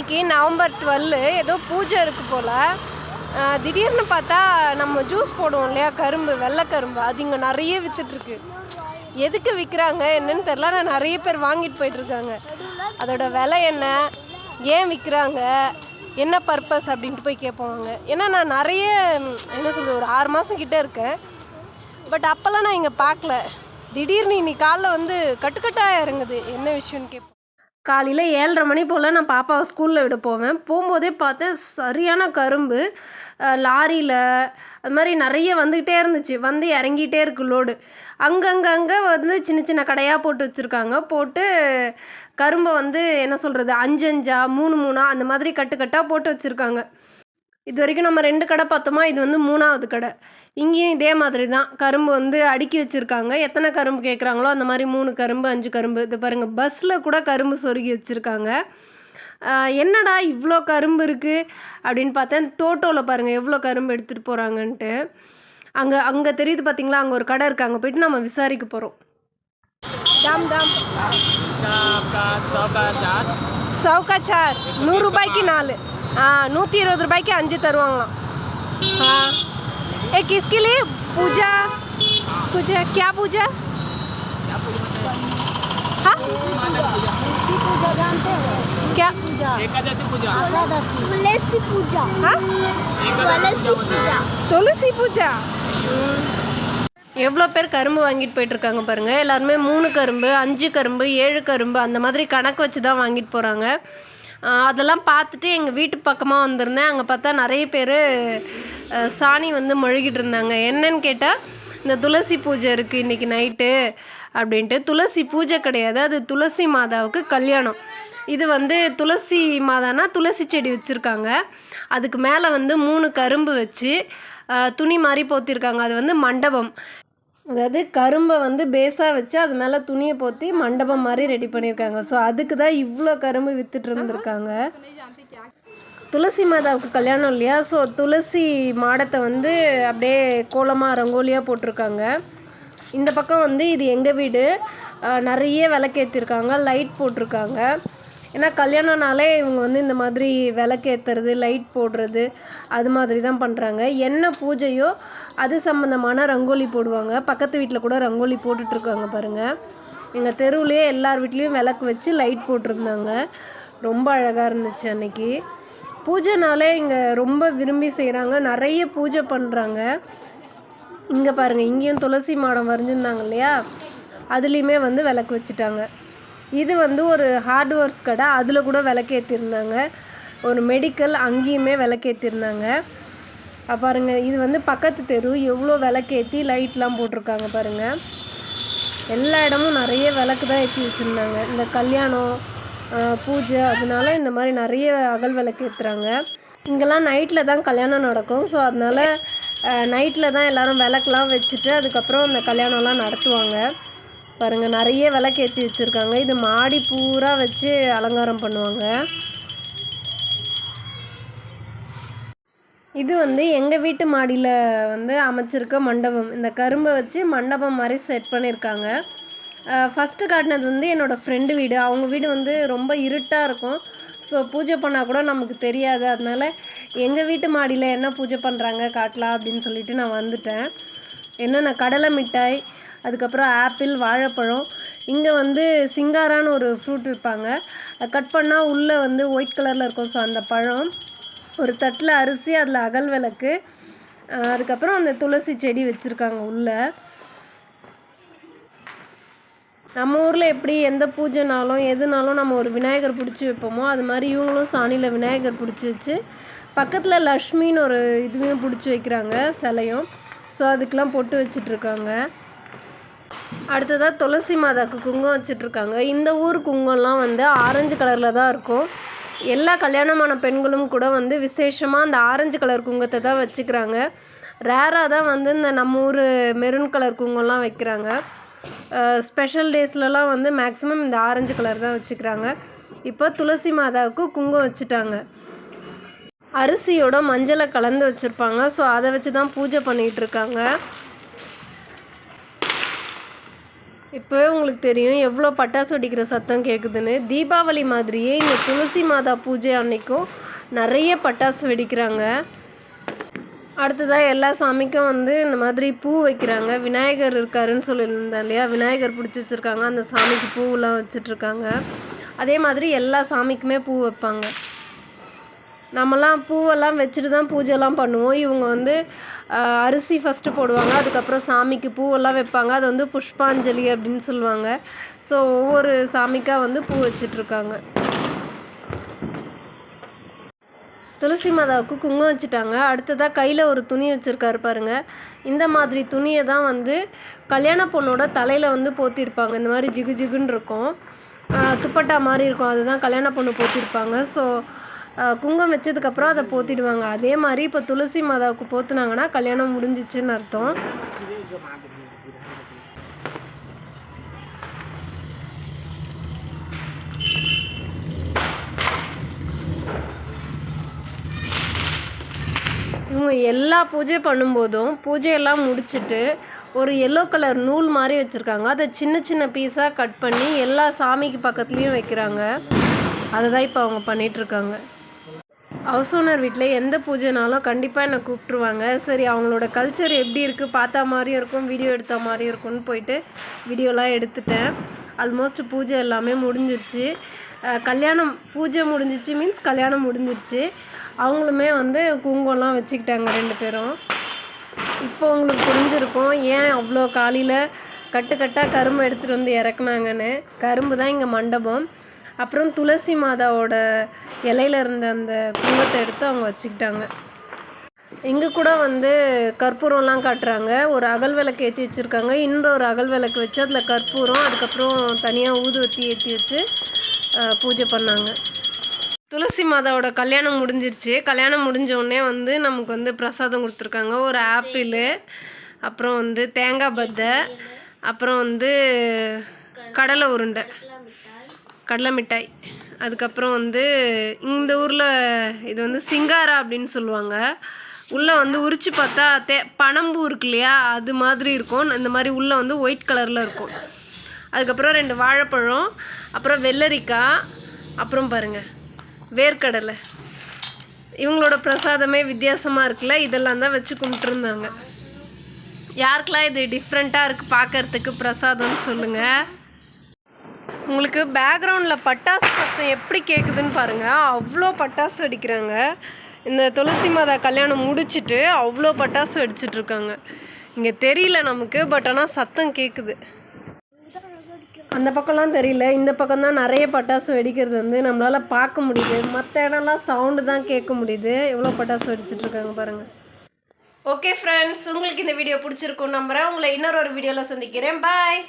இன்னைக்கு November twelve ஏதோ பூஜை இருக்கு போல். திடீர்னு பார்த்தா நம்ம ஜூஸ் போடுவோம் இல்லையா கரும்பு வெள்ளை கரும்பு அது இங்கே நிறைய விற்றுட்ருக்கு எதுக்கு விற்கிறாங்க என்னன்னு தெரில ஆனால் நிறைய பேர் வாங்கிட்டு போயிட்டுருக்காங்க அதோட விலை என்ன ஏன் விற்கிறாங்க என்ன பர்பஸ் அப்படின்ட்டு போய் கேட்போவாங்க ஏன்னா நான் நிறைய என்ன சொல்கிறது ஒரு ஆறு மாதம் கிட்டே இருக்கேன். பட் அப்போல்லாம் நான் இங்கே பார்க்கல. திடீர்னு இன்னைக்கு காலைல வந்து கட்டுக்கட்டாக இறங்குது. என்ன விஷயம்னு கேட்போம். காலையில் ஏழரை மணி போல் நான் பாப்பாவை ஸ்கூலில் விட போவேன். போகும்போதே பார்த்தேன் சரியான கரும்பு லாரியில் அது மாதிரி நிறைய வந்துக்கிட்டே இருந்துச்சு. வந்து இறங்கிட்டே இருக்கு லோடு அங்கங்கே அங்கே வந்து சின்ன சின்ன கடையாக போட்டு வச்சுருக்காங்க. போட்டு கரும்பை வந்து என்ன சொல்கிறது அஞ்சஞ்சா மூணு மூணா அந்த மாதிரி கட்டு கட்டாக போட்டு வச்சுருக்காங்க. இது வரைக்கும் நம்ம ரெண்டு கடை பார்த்தோமா இது வந்து மூணாவது கடை இங்கேயும் இதே மாதிரி தான் கரும்பு வந்து அடுக்கி வச்சுருக்காங்க எத்தனை கரும்பு கேட்குறாங்களோ அந்த மாதிரி மூணு கரும்பு அஞ்சு கரும்பு இது பாருங்கள் பஸ்ஸில் கூட கரும்பு சொருகி வச்சுருக்காங்க ஆஹ் என்னடா இவ்வளோ கரும்பு இருக்குது அப்படின்னு பார்த்தேன் டோட்டோவில் பாருங்கள் எவ்வளோ கரும்பு எடுத்துகிட்டு போகிறாங்கன்ட்டு அங்கே அங்கே தெரியுது பார்த்தீங்களா அங்கே ஒரு கடை இருக்குது அங்கே போயிட்டு நம்ம விசாரிக்க போகிறோம் தாம் தாம் इसका आपका सौ का चार சவுக்கா சார் நூறுரூபாய்க்கு நாலு ஆ நூற்றி இருபது ரூபாய்க்கு அஞ்சு தருவாங்களாம் ஆ ஏ किसके लिए पूजा पूजा क्या पूजा हाँ पूजा जानते हो क्या एकादशी पूजा तुलसी पूजा हाँ तुलसी पूजा துளசி பூஜா எவ்வளோ பேர் கரும்பு வாங்கிட்டு போயிட்டுருக்காங்க பாருங்கள் எல்லாருமே மூணு கரும்பு அஞ்சு கரும்பு ஏழு கரும்பு அந்த மாதிரி கணக்கு வச்சு தான் வாங்கிட்டு போகிறாங்க அதெல்லாம் பார்த்துட்டு எங்கள் வீட்டு பக்கமாக வந்திருந்தேன். அங்கே பார்த்தா நிறைய பேர் சாணி வந்து மொழுகிட்டு இருந்தாங்க. என்னன்னு கேட்டால் இந்த துளசி பூஜை இருக்குது இன்றைக்கி நைட்டு அப்படின்ட்டு. துளசி பூஜை கிடையாது. அது துளசி மாதாவுக்கு கல்யாணம். இது வந்து துளசி மாதானா துளசி செடி வச்சுருக்காங்க. அதுக்கு மேலே வந்து மூணு கரும்பு வச்சு துணி மாதிரி போத்திருக்காங்க. அது வந்து மண்டபம். அதாவது கரும்பை வந்து பேஸாக வச்சு அது மேலே துணியை போத்தி மண்டபம் மாதிரி ரெடி பண்ணியிருக்காங்க. ஸோ அதுக்கு தான் இவ்வளோ கரும்பு வித்துட்டு இருந்திருக்காங்க. துளசி மாதாவுக்கு கல்யாணம் இல்லையா? ஸோ துளசி மாடத்தை வந்து அப்படியே கோலமாக ரங்கோலியாக போட்டிருக்காங்க. இந்த பக்கம் வந்து இது எங்கள் வீடு? நிறைய விளக்கேற்றிருக்காங்க லைட் போட்டிருக்காங்க. ஏன்னா கல்யாணம்னாலே இவங்க வந்து இந்த மாதிரி விளக்கேற்றுறது லைட் போடுறது அது மாதிரி தான் பண்ணுறாங்க என்ன பூஜையோ அது சம்மந்தமான ரங்கோலி போடுவாங்க. பக்கத்து வீட்டில் கூட ரங்கோலி போட்டுட்ருக்காங்க பாருங்கள் எங்கள் தெருவுலேயே எல்லார் வீட்லேயும் விளக்கு வச்சு லைட் போட்டிருந்தாங்க. ரொம்ப அழகாக இருந்துச்சு அன்னைக்கு. பூஜைனாலே இங்கே ரொம்ப விரும்பி செய்கிறாங்க நிறைய பூஜை பண்ணுறாங்க இங்கே பாருங்கள் இங்கேயும் துளசி மாடம் வரைஞ்சிருந்தாங்க இல்லையா? அதுலேயுமே வந்து விளக்கு வச்சுட்டாங்க. இது வந்து ஒரு ஹார்ட்வேர்ஸ் கடை. அதில் கூட விளக்கேற்றிருந்தாங்க ஒரு மெடிக்கல் அங்கேயுமே விளக்கேற்றிருந்தாங்க பாருங்கள் பாருங்க இது வந்து பக்கத்து தெரு. எவ்வளோ விளக்கேற்றி லைட்லாம் போட்டிருக்காங்க பாருங்கள் எல்லா இடமும் நிறைய விளக்கு தான் ஏற்றி வச்சுருந்தாங்க. இந்த கல்யாணம் பூஜை அதனால இந்த மாதிரி நிறைய அகல் விளக்கு ஏற்றுறாங்க இங்கெல்லாம் நைட்டில் தான் கல்யாணம் நடக்கும். ஸோ அதனால நைட்டில் தான் எல்லோரும் விளக்குலாம் வச்சுட்டு அதுக்கப்புறம் அந்த கல்யாணம்லாம் நடத்துவாங்க. பாருங்கள் நிறைய விளக்கேற்றி வச்சுருக்காங்க. இது மாடி பூரா வச்சு அலங்காரம் பண்ணுவாங்க. இது வந்து எங்கள் வீட்டு மாடியில் வந்து அமைச்சிருக்க மண்டபம். இந்த கரும்பை வச்சு மண்டபம் மாதிரி செட் பண்ணியிருக்காங்க. ஃபஸ்ட்டு காட்டினது வந்து என்னோடய ஃப்ரெண்டு வீடு. அவங்க வீடு வந்து ரொம்ப இருட்டாக இருக்கும். ஸோ பூஜை பண்ணால் கூட நமக்கு தெரியாது. அதனால எங்கள் வீட்டு மாடியில் என்ன பூஜை பண்ணுறாங்க காட்டலாம் அப்படின்னு சொல்லிட்டு நான் வந்துட்டேன். என்னென்ன கடலை மிட்டாய் அதுக்கப்புறம் ஆப்பிள் வாழைப்பழம். இங்கே வந்து சிங்காரான்னு ஒரு ஃப்ரூட் விற்பாங்க. கட் பண்ணால் உள்ளே வந்து ஒயிட் கலரில் இருக்கும். ஸோ அந்த பழம் ஒரு தட்டில் அரிசி அதில் அகல் விளக்கு. அதுக்கப்புறம் அந்த துளசி செடி வச்சுருக்காங்க உள்ளே. நம்ம ஊரில் எப்படி எந்த பூஜைனாலும் எதுனாலும் நம்ம ஒரு விநாயகர் பிடிச்சி வைப்போமோ அது மாதிரி இவங்களும் சாணியில் விநாயகர் பிடிச்சி வச்சு பக்கத்தில் லக்ஷ்மின்னு ஒரு இதுவும் பிடிச்சி வைக்கிறாங்க சிலையும். ஸோ அதுக்கெலாம் பொட்டு வச்சிட்ருக்காங்க அடுத்ததாக துளசி மாதாக்கு குங்குமம் வச்சிட்ருக்காங்க. இந்த ஊர் குங்குமம்லாம் வந்து ஆரஞ்சு கலரில் தான் இருக்கும். எல்லா கல்யாணமான பெண்களும் கூட வந்து விசேஷமாக அந்த ஆரஞ்சு கலர் குங்குமத்தை தான் வச்சுக்கிறாங்க. ரேராக தான் வந்து இந்த நம்ம ஊர் மெரூன் கலர் குங்குமம்லாம் வைக்கிறாங்க. ஸ்பெஷல் டேஸ்லலாம் வந்து மேக்ஸிமம் இந்த ஆரஞ்சு கலர் தான் வச்சுக்கிறாங்க. இப்போ துளசி மாதாவுக்கு குங்குமம் வச்சுட்டாங்க. அரிசியோட மஞ்சளை கலந்து வச்சுருப்பாங்க. ஸோ அதை வச்சு தான் பூஜை பண்ணிகிட்டு இப்போ இப்போவே உங்களுக்கு தெரியும் எவ்வளோ பட்டாசு வெடிக்கிற சத்தம் கேட்குதுன்னு தீபாவளி மாதிரியே இந்த துளசி மாதா பூஜை அன்னைக்கும் நிறைய பட்டாசு வெடிக்கிறாங்க. அடுத்ததாக எல்லா சாமிக்கும் வந்து இந்த மாதிரி பூ வைக்கிறாங்க. விநாயகர் இருக்காருன்னு சொல்லியிருந்தேன் இல்லையா? விநாயகர் பிடிச்சி வச்சுருக்காங்க. அந்த சாமிக்கு பூவெலாம் வச்சிட்ருக்காங்க. அதே மாதிரி எல்லா சாமிக்குமே பூ வைப்பாங்க. நம்மலாம் பூவெல்லாம் வச்சுட்டு தான் பூஜைலாம் பண்ணுவோம். இவங்க வந்து அரிசி ஃபஸ்ட்டு போடுவாங்க அதுக்கப்புறம் சாமிக்கு பூவெல்லாம் வைப்பாங்க. அது வந்து புஷ்பாஞ்சலி அப்படின்னு சொல்லுவாங்க. ஸோ ஒவ்வொரு சாமிக்காக வந்து பூ வச்சிட்ருக்காங்க. துளசி மாதாவுக்கு குங்குமம் வச்சுட்டாங்க. அடுத்ததாக கையில் ஒரு துணி வச்சுருக்காரு பாருங்க. இந்த மாதிரி துணியை தான் வந்து கல்யாண பொண்ணோட தலையில் வந்து போத்திருப்பாங்க. இந்த மாதிரி ஜிகு ஜிகுன்னு இருக்கும். துப்பட்டா மாதிரி இருக்கும். அதுதான் கல்யாண பொண்ணு போத்திருப்பாங்க. ஸோ குங்குமம் வச்சதுக்கப்புறம் அதை போத்திடுவாங்க. அதே மாதிரி இப்போ துளசி மாதாவுக்கு போத்துனாங்கன்னா கல்யாணம் முடிஞ்சிச்சுன்னு அர்த்தம். இவங்க எல்லா பூஜை பண்ணும்போதும் பூஜையெல்லாம் முடிச்சுட்டு ஒரு எல்லோ கலர் நூல் மாதிரி வச்சுருக்காங்க. அதை சின்ன சின்ன பீஸாக கட் பண்ணி எல்லா சாமிக்கு பக்கத்துலேயும் வைக்கிறாங்க. அதை தான் இப்போ அவங்க பண்ணிகிட்ருக்காங்க ஹவுஸ் ஓனர் வீட்டில் எந்த பூஜைனாலும் கண்டிப்பாக என்னை கூப்பிட்ருவாங்க சரி அவங்களோட கல்ச்சர் எப்படி இருக்குது பார்த்தா மாதிரியும் இருக்கும் வீடியோ எடுத்த மாதிரியும் இருக்கும்னு போயிட்டு வீடியோலாம் எடுத்துட்டேன். ஆல்மோஸ்ட் பூஜை எல்லாமே முடிஞ்சிருச்சு. கல்யாணம் பூஜை முடிஞ்சிச்சு மீன்ஸ் கல்யாணம் முடிஞ்சிருச்சு. அவங்களுமே வந்து குங்குமம்லாம் வச்சுக்கிட்டாங்க ரெண்டு பேரும். இப்போ உங்களுக்கு புரிஞ்சிருக்கும் ஏன் அவ்வளோ காலையில் கட்டு கட்டாக கரும்பு எடுத்துகிட்டு வந்து இறக்குனாங்கன்னு. கரும்பு தான் இங்கே மண்டபம். அப்புறம் துளசி மாதாவோட இலையில இருந்த அந்த குங்குமத்தை எடுத்து அவங்க வச்சுக்கிட்டாங்க. இங்கே கூட வந்து கற்பூரம்லாம் காட்டுறாங்க. ஒரு அகல் விளக்கு ஏற்றி வச்சுருக்காங்க. இன்னொரு அகல் விளக்கு வச்சு அதில் கற்பூரம் அதுக்கப்புறம் தனியாக ஊதுவத்தி ஏற்றி வச்சு பூஜை பண்ணாங்க. துளசி மாதாவோட கல்யாணம் முடிஞ்சிருச்சு. கல்யாணம் முடிஞ்சோடனே வந்து நமக்கு வந்து பிரசாதம் கொடுத்துருக்காங்க. ஒரு ஆப்பிள் அப்புறம் வந்து தேங்காய் பத்தை அப்புறம் வந்து கடலை உருண்டை. கடலை மிட்டாய் அதுக்கப்புறம் வந்து இந்த ஊரில் இது வந்து சிங்காரா அப்படின்னு சொல்லுவாங்க. உள்ளே வந்து உரிச்சு பார்த்தா தே பனம்பூ இருக்கு இல்லையா? அது மாதிரி இருக்கும். இந்த மாதிரி உள்ளே வந்து ஒயிட் கலரில் இருக்கும். அதுக்கப்புறம் ரெண்டு வாழைப்பழம் அப்புறம் வெள்ளரிக்காய் அப்புறம் பாருங்கள் வேர்க்கடலை. இவங்களோட பிரசாதமே வித்தியாசமாக இருக்குல்ல? இதெல்லாம் தான் வச்சு கும்பிட்டுருந்தாங்க. யாருக்கெல்லாம் இது டிஃப்ரெண்ட்டாக இருக்குது பார்க்கறதுக்கு பிரசாதம்னு சொல்லுங்கள் உங்களுக்கு பேக்ரவுண்டில் பட்டாசு சத்தம் எப்படி கேட்குதுன்னு பாருங்கள் அவ்வளோ பட்டாசு வெடிக்கிறாங்க இந்த துளசி மாதா கல்யாணம் முடிச்சிட்டு அவ்வளோ பட்டாசு அடிச்சிட்ருக்காங்க இங்கே தெரியல நமக்கு பட் ஆனால் சத்தம் கேட்குது அந்த பக்கம்லாம் தெரியல. இந்த பக்கம் தான் நிறைய பட்டாசு வெடிக்கிறது வந்து நம்மளால் பார்க்க முடியுது. மற்ற இடம்லாம் சவுண்டு தான் கேட்க முடியுது. எவ்வளோ பட்டாசு வெடிச்சிட்ருக்காங்க பாருங்கள் ஓகே ஃப்ரெண்ட்ஸ் உங்களுக்கு இந்த வீடியோ பிடிச்சிருக்கும் நம்புகிறேன் உங்களை இன்னொரு ஒரு வீடியோவில் சந்திக்கிறேன். பாய்